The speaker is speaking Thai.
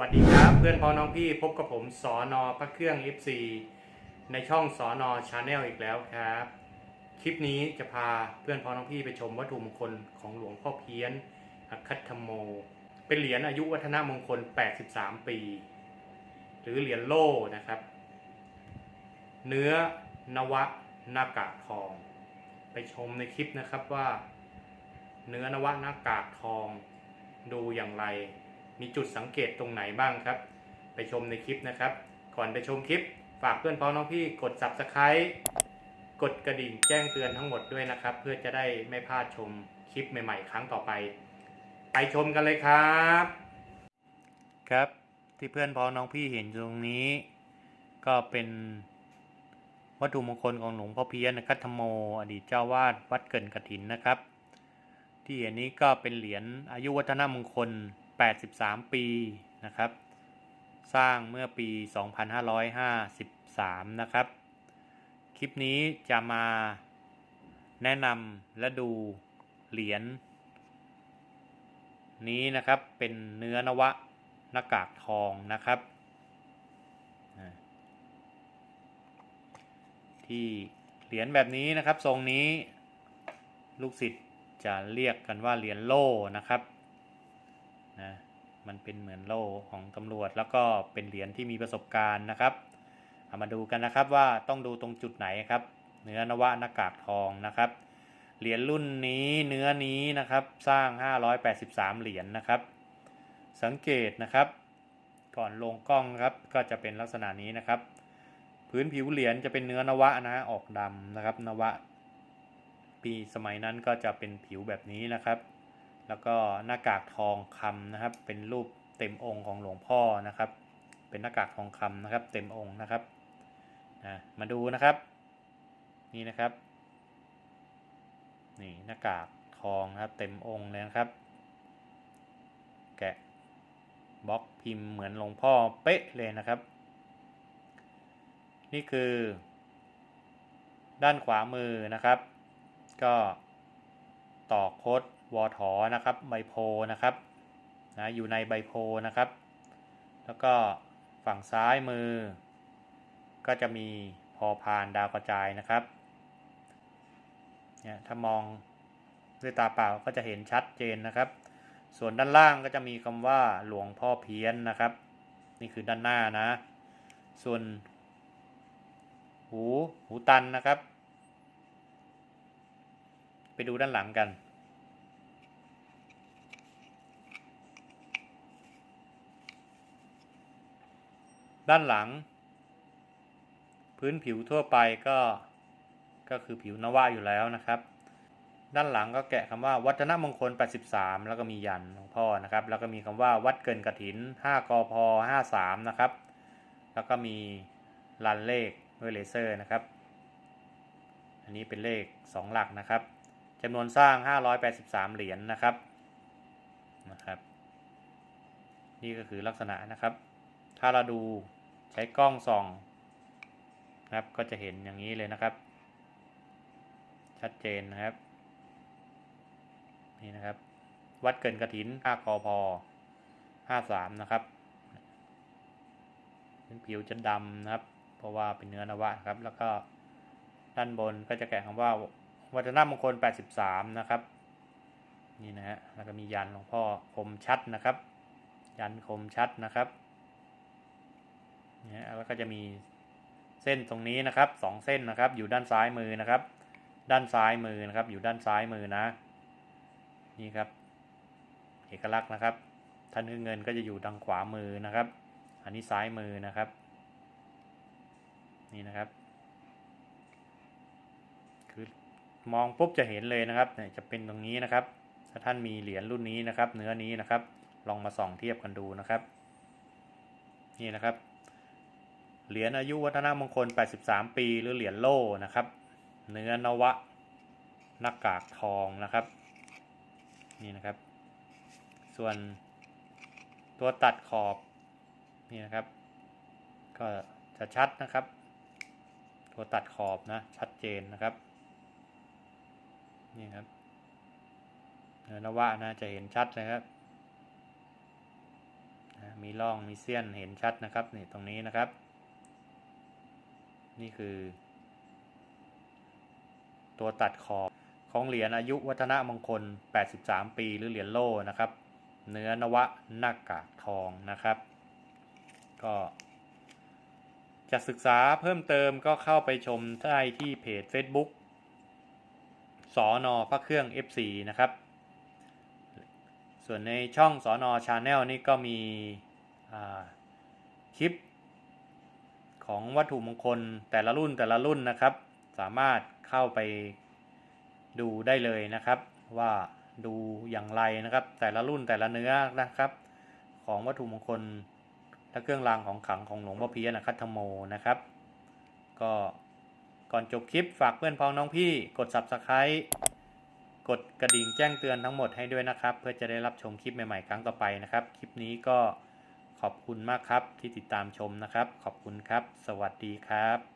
วัสดีครับ เพื่อนพ้องน้องพี่พบกับผมสอนอพระเครื่อง FC ในช่องสอนอชาแนลอีกแล้วครับ คลิปนี้จะพาเพื่อนพ้องน้องพี่ไปชมวัตถุมงคลของหลวงพ่อเพี้ยนอคัตธโม เป็นเหรียญอายุวัฒนมงคล 83 ปี หรือเหรียญโล่นะครับ เนื้อนวะนากากทอง ไปชมในคลิปนะครับว่า เนื้อนวะนากากทองดูอย่างไร มีจุดสังเกตตรงไหนบ้างครับ ไปชมในคลิปนะครับ ก่อนไปชมคลิป ฝากเพื่อนพ้องน้องพี่กด subscribe กดกระดิ่งแจ้งเตือนทั้งหมดด้วยนะครับ เพื่อจะได้ไม่พลาดชมคลิปใหม่ๆ ครั้งต่อไป ไปชมกันเลยครับ ครับ ที่เพื่อนพ้องน้องพี่เห็นตรงนี้ ก็เป็นวัตถุมงคลของหลวงพ่อเพี้ยนคัตธโม อดีตเจ้าวาดวัดเกินกฐินนะครับ ที่เห็นนี้ก็เป็นเหรียญอายุวัฒนมงคล 83 ปีนะครับ สร้างเมื่อปี 2553 นะครับ คลิปนี้จะมาแนะนำและดูเหรียญนี้นะครับเป็นเนื้อนวะหน้ากากทองนะครับ ที่เหรียญแบบนี้นะครับทรงนี้ลูกศิษย์จะเรียกกันว่าเหรียญโล่นะครับ นะมันเป็นเหมือนโล่ของตำรวจ แล้วก็เป็นเหรียญที่มีประสบการณ์นะครับเอามาดูกันนะครับว่าต้องดูตรงจุดไหนครับ เนื้อนวะหน้ากากทองนะครับ เหรียญรุ่นนี้เนื้อนี้นะครับสร้าง 583 เหรียญนะครับ สังเกตนะครับ ก่อนลงกล้องครับก็จะเป็นลักษณะนี้นะครับ พื้นผิวเหรียญจะเป็นเนื้อนวะนะออกดำนะครับนวะปีสมัยนั้นก็จะเป็นผิวแบบนี้นะครับ แล้วก็หน้ากากทองคำนะครับ เป็นรูปเต็มองค์ของหลวงพ่อนะครับ เป็นหน้ากากทองคำนะครับ เต็มองค์นะครับนะมาดูนะครับ นี่นะครับ นี่หน้ากากทองนะครับ เต็มองค์เลยนะครับ แกะบล็อกพิมพ์เหมือนหลวงพ่อเป๊ะเลยนะครับ นี่คือ ด้านขวามือนะครับ ก็ต่อโค้ด วอถอนะครับใบโพนะครับนะอยู่ในใบโพนะครับ แล้วก็ฝั่งซ้ายมือ ก็จะมีพอพานดาวกระจายนะครับเนี่ยถ้ามองด้วยตาเปล่าก็จะเห็นชัดเจนนะครับ ส่วนด้านล่างก็จะมีคำว่าหลวงพ่อเพี้ยนนะครับ นี่คือด้านหน้านะ ส่วน หูหูตันนะครับ ไปดูด้านหลังกัน ด้านหลัง พื้นผิวทั่วไปก็ก็คือผิวนวะอยู่แล้วนะครับ ด้านหลังก็แกะคำว่าวัฒนมงคล 83 แล้วก็มียันหลวงพ่อนะครับ แล้วก็มีคำว่าวัดเกินกระถิน 5กอพ53 นะครับ แล้วก็มีรันเลขด้วยเลเซอร์นะครับ อันนี้เป็นเลข 2 หลักนะครับจำนวนสร้าง 583 เหรียญนนะครับนะครับ นี่ก็คือลักษณะนะครับ ถ้าเราดู ใช้กล้องส่องนะครับก็จะเห็นอย่างนี้เลยนะครับ ชัดเจนนะครับนี่นะครับ วัดเกินกระถิน5กพ53 นะครับผิวจะดำนะครับ เพราะว่าเป็นเนื้อนวะครับ แล้วก็ด้านบนก็จะแกะคำว่าวัฒนมงคล 83 นะครับ นี่นะฮะแล้วก็มียันหลวงพ่อคมชัดนะครับ ยันคมชัดนะครับ นี่ยแล้วก็จะมีเส้นตรงนี้นะครับสองเส้นนะครับ อยู่ด้านซ้ายมือนะครับ ด้านซ้ายมือนะครับ อยู่ด้านซ้ายมือนะ นี่ครับ เอกลักษณ์นะครับถ้านื้อเงินก็จะอยู่ทางขวามือนะครับ อันนี้ซ้ายมือนะครับ นี่นะครับ คือมองปุ๊บจะเห็นเลยนะครับเนี่ยจะเป็นตรงนี้นะครับ ถ้าท่านมีเหรียญรุ่นนี้นะครับ เนื้อนี้นะครับ ลองมาส่องเทียบกันดูนะครับ นี่นะครับ เหรียญอายุวัฒนมงคล 83 ปี หรือเหรียญโล่นะครับ เนื้อนวะหน้ากากทองนะครับ นี่นะครับ ส่วนตัวตัดขอบนี่นะครับ ก็จะชัดนะครับ ตัวตัดขอบนะชัดเจนนะครับนี่ครับเนื้อนวะนะจะเห็นชัดเลยครับมีร่องมีเสี้ยนเห็นชัดนะครับนี่ตรงนี้นะครับ นี่คือ ตัวตัดขอบของเหรียญอายุวัฒนมงคล 83 ปีหรือเหรียญโล่นะครับ เนื้อนวะหน้ากากทองนะครับ ก็จะศึกษาเพิ่มเติมก็เข้าไปชมได้ที่เพจ Facebook สอนอพระเครื่อง F4 นะครับ ส่วนในช่องสอนอชาแนลนี่ก็มีคลิป ของวัตถุมงคลแต่ละรุ่นแต่ละรุ่นนะครับ สามารถเข้าไปดูได้เลยนะครับ ว่าดูอย่างไรนะครับ แต่ละรุ่นแต่ละเนื้อนะครับ ของวัตถุมงคลและเครื่องรางของขลังของหลวงพ่อเพียรนะครับธรรมโมนะครับ ก็ก่อนจบคลิปฝากเพื่อนพ้องน้องพี่กด subscribe กดกระดิ่งแจ้งเตือนทั้งหมดให้ด้วยนะครับ เพื่อจะได้รับชมคลิปใหม่ๆ ครั้งต่อไปนะครับ คลิปนี้ก็ ขอบคุณมากครับที่ติดตามชมนะครับ ขอบคุณครับ สวัสดีครับ